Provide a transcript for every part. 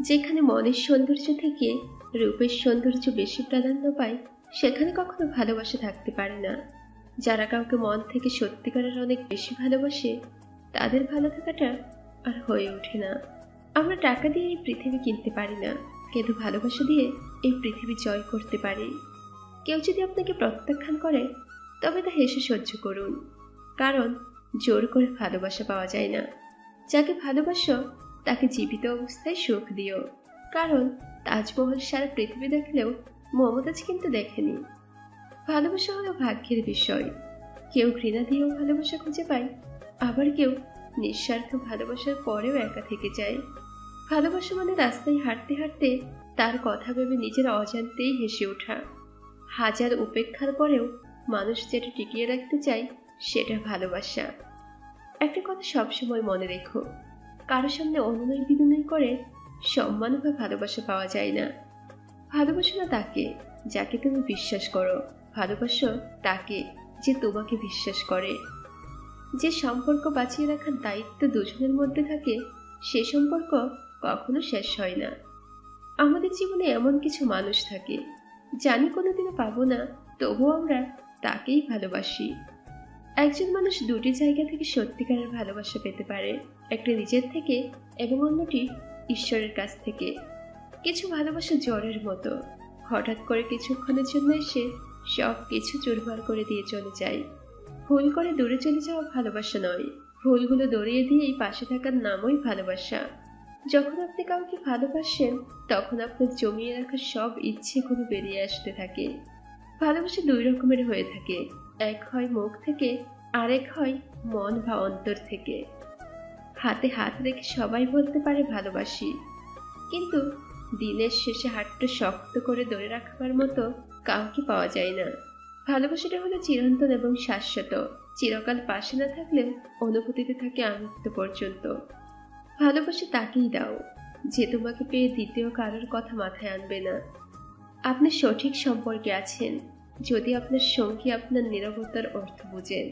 যেখানে মনের সৌন্দর্য থেকে রূপের সৌন্দর্য বেশি প্রাধান্য পায়, সেখানে কখনো ভালোবাসা থাকতে পারে না। যারা কাউকে মন থেকে সত্যিকারের অনেক বেশি ভালোবাসে, তাদের ভালো থাকাটা আর হয়ে ওঠে না। আমরা টাকা দিয়ে এই পৃথিবী কিনতে পারি না, কিন্তু ভালোবাসা দিয়ে এই পৃথিবী জয় করতে পারি। কেউ যদি আপনাকে প্রত্যাখ্যান করে, তবে তা হেসে সহ্য করুন। কারণ জোর করে ভালোবাসা পাওয়া যায় না। যাকে ভালোবাসো তাকে জীবিত অবস্থায় সুখ দিও। কারণ তাজমহল সারা পৃথিবী দেখলেও মমতাজ কিন্তু দেখেনি। ভালোবাসা হলো ভাগ্যের বিষয়। কেউ ঘৃণা দিয়েও ভালোবাসা খুঁজে পায়, আবার কেউ নিঃস্বার্থ ভালোবাসার পরেও একা থেকে যায়। ভালোবাসা মানে রাস্তায় হাঁটতে হাঁটতে তার কথা ভেবে নিজের অজান্তেই হেসে ওঠা। হাজার উপেক্ষার পরেও মানুষ যেটা টিকিয়ে রাখতে চায়, সেটা ভালোবাসা। একটা কথা সবসময় মনে রেখো কারও সামনে অনুনয় বিনয় করে সম্মান বা ভালোবাসা পাওয়া যায় না। ভালোবাসো না তাকে, যাকে তুমি বিশ্বাস করো। ভালোবাসো তাকে, যে তোমাকে বিশ্বাস করে। যে সম্পর্ক বাঁচিয়ে রাখার দায়িত্ব দুজনের মধ্যে থাকে, সে সম্পর্ক কখনো শেষ হয় না। আমাদের জীবনে এমন কিছু মানুষ থাকে জানি কোনোদিনও পাবো না, তবুও আমরা তাকেই ভালোবাসি। একজন মানুষ দুটি জায়গা থেকে সত্যিকারের ভালোবাসা পেতে পারে, একটা নিজের থেকে এবং অন্যটি ঈশ্বরের কাছ থেকে। কিছু ভালোবাসা জ্বরের মতো। হঠাৎ করে কিছুক্ষণের জন্য এসে সব কিছু চুরমার করে দিয়ে চলে যায়। ভুল করে দূরে চলে যাওয়া ভালোবাসা নয়। ভুলগুলো দড়িয়ে দিয়েই পাশে থাকার নামই ভালোবাসা। যখন আপনি কাউকে ভালোবাসেন, তখন আপনার জমিয়ে রাখা সব ইচ্ছেগুলো বেরিয়ে আসতে থাকে। ভালোবাসা দুই রকমের হয়ে থাকে। এক হয় মুখ থেকে, আরেক হয় মন বা অন্তর থেকে। হাতে হাত রেখে সবাই বলতে পারে ভালোবাসি। কিন্তু দিনের শেষে হাতটা শক্ত করে ধরে রাখবার মতো কাউকে পাওয়া যায় না। ভালোবাসাটা হলো চিরন্তন এবং শাশ্বত। চিরকাল পাশে না থাকলে অনুভূতিতে থাকে আমৃত্য পর্যন্ত। ভালোবাসা তাকেই দাও। যে তোমাকে পেয়ে দ্বিতীয় কারোর কথা মাথায় আনবে না। আপনি সঠিক সম্পর্কে আছেন। যদি আপনার সঙ্গী আপনার নিরবতার অর্থ বুঝেন।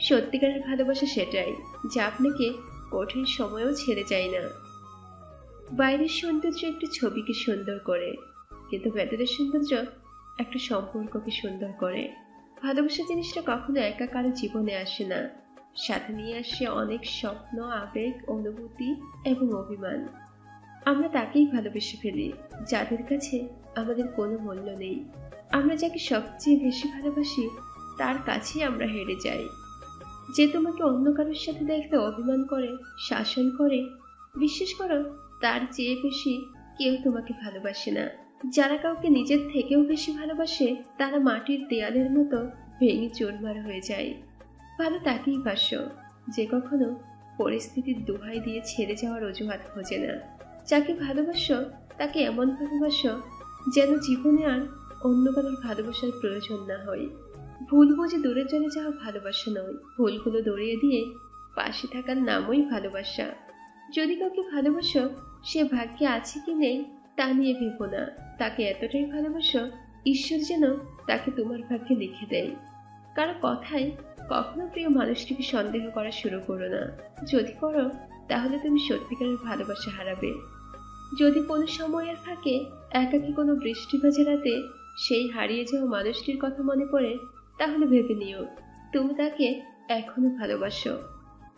সত্যিকারের ভালোবাসা সেটাই, যা আপনাকে কঠিন সময়েও ছেড়ে যায় না। বাইরের সৌন্দর্য একটি ছবিকে সুন্দর করে, কিন্তু ভেতরের সৌন্দর্য একটা সম্পর্ককে সুন্দর করে। ভালোবাসা জিনিসটা কখনো একা কারও জীবনে আসে না। সাথে নিয়ে আসে অনেক স্বপ্ন, আবেগ, অনুভূতি এবং অভিমান। আমরা তাকেই ভালোবেসে ফেলি, যাদের কাছে আমাদের কোনো মূল্য নেই। আমরা যাকে সবচেয়ে বেশি ভালোবাসি, তার কাছেই আমরা হেরে যাই। যে তোমাকে অন্য কারোর সাথে দেখতে অভিমান করে, শাসন করে, বিশ্বাস করো, তার চেয়ে বেশি কেউ তোমাকে ভালোবাসে না। যারা কাউকে নিজের থেকেও বেশি ভালোবাসে, তারা মাটির দেয়ালের মতো ভেঙে চুরমার হয়ে যায়। ভালো তাকেই বাসো, যে কখনো পরিস্থিতির দোহাই দিয়ে ছেড়ে যাওয়ার অজুহাত খোঁজে না। যাকে ভালোবাসো, তাকে এমন ভালোবাসো, যেন জীবনে আর অন্য কারোর ভালোবাসার প্রয়োজন না হয়। ভুল বুঝে দূরে চলে যাওয়া ভালোবাসা নয়। ভুলগুলো দড়িয়ে দিয়ে পাশে থাকার নামই ভালোবাসা। যদি কাউকে ভালোবাসো, সে ভাগ্যে আছে কি নেই, তা নিয়ে ভেবো না। তাকে এতটাই ভালোবাসো, ঈশ্বর যেন তাকে তোমার ভাগ্যে লিখে দেয়। কারও কথায় কখনো প্রিয় মানুষটিকে সন্দেহ করা শুরু করো না। যদি করো, তাহলে তুমি সত্যিকারের ভালোবাসা হারাবে। যদি কোনো সময়ের ফাঁকে একাকি কোনো বৃষ্টি ভেজা রাতে সেই হারিয়ে যাওয়া মানুষটির কথা মনে পড়ে, তাহলে ভেবে নিও। তুমি তাকে এখনও ভালোবাসো।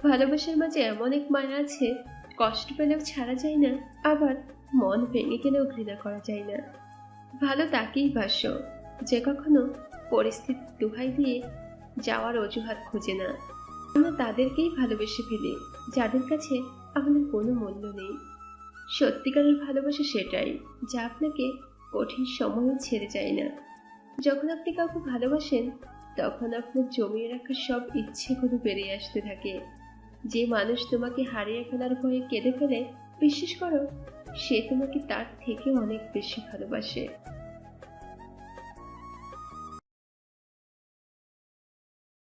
ভালোবাসার মাঝে এমন এক মায়া আছে, কষ্ট পেলেও ছাড়া যায় না, আবার মন ভেঙে গেলেও ঘৃণা করা যায় না। ভালো তাকেই বাসো যে কখনো পরিস্থিতি দোহাই দিয়ে যাওয়ার অজুহাত খুঁজে না। আমরা তাদেরকেই ভালোবেসে ফেলি, যাদের কাছে আমাদের কোনো মূল্য নেই। সত্যিকারের ভালোবাসা সেটাই, যা আপনাকে কঠিন সময়ও ছেড়ে যায় না। যখন আপনি কাউকে ভালোবাসেন, তখন আপনার জমিয়ে রাখার সব ইচ্ছেগুলো বেরিয়ে আসতে থাকে। যে মানুষ তোমাকে হারিয়ে ফেলার ভয়ে কেঁদে ফেলে, বিশ্বাস করো, সে তোমাকে তার থেকে অনেক বেশি ভালোবাসে।